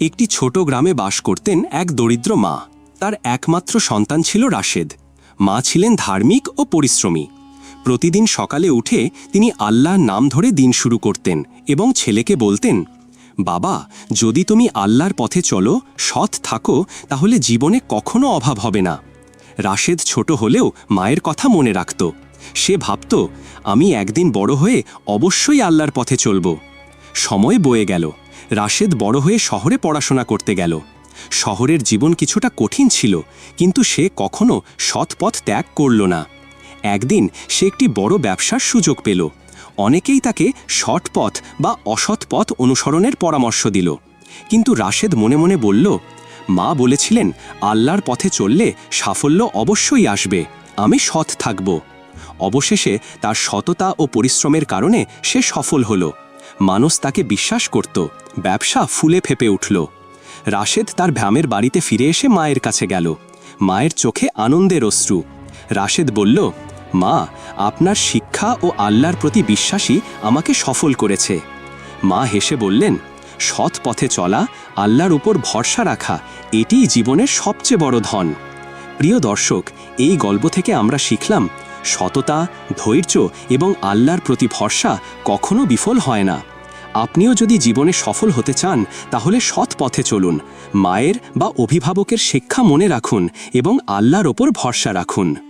একটি ছোট গ্রামে বাস করতেন এক দরিদ্র মা। তার একমাত্র সন্তান ছিল রাশেদ। মা ছিলেন ধার্মিক ও পরিশ্রমী। প্রতিদিন সকালে উঠে তিনি আল্লাহর নাম ধরে দিন শুরু করতেন এবং ছেলেকে বলতেন, বাবা, যদি তুমি আল্লাহর পথে চলো, সৎ থাকো, তাহলে জীবনে কখনো অভাব হবে না। রাশেদ ছোট হলেও মায়ের কথা মনে রাখত। সে ভাবত, আমি একদিন বড় হয়ে অবশ্যই আল্লাহর পথে চলব। সময় বয়ে গেল। রাশেদ বড় হয়ে শহরে পড়াশোনা করতে গেল। শহরের জীবন কিছুটা কঠিন ছিল, কিন্তু সে কখনো সৎ পথ ত্যাগ করল না। একদিন সে একটি বড় ব্যবসার সুযোগ পেল। অনেকেই তাকে সৎ পথ বা অসৎ পথ অনুসরণের পরামর্শ দিল। কিন্তু রাশেদ মনে মনে বলল, মা বলেছিলেন, আল্লাহর পথে চললে সাফল্য অবশ্যই আসবে, আমি সৎ থাকব। অবশেষে তার সততা ও পরিশ্রমের কারণে সে সফল হল। মানুষ তাকে বিশ্বাস করত ব্যবসা ফুলে ফেপে উঠল। রাশেদ তার ভ্যামের বাড়িতে ফিরে এসে মায়ের কাছে গেল। মায়ের চোখে আনন্দের অশ্রু। রাশেদ বলল, মা, আপনার শিক্ষা ও আল্লাহর প্রতি বিশ্বাসই আমাকে সফল করেছে। মা হেসে বললেন, সৎ পথে চলা, আল্লাহর উপর ভরসা রাখা, এটিই জীবনের সবচেয়ে বড় ধন। প্রিয় দর্শক, এই গল্প থেকে আমরা শিখলাম, সততা, ধৈর্য এবং আল্লাহর প্রতি ভরসা কখনো বিফল হয় না। আপনিও যদি জীবনে সফল হতে চান, তাহলে সৎ পথে চলুন। মায়ের বা অভিভাবকের শিক্ষা মনে রাখুন এবং আল্লাহর ওপর ভরসা রাখুন।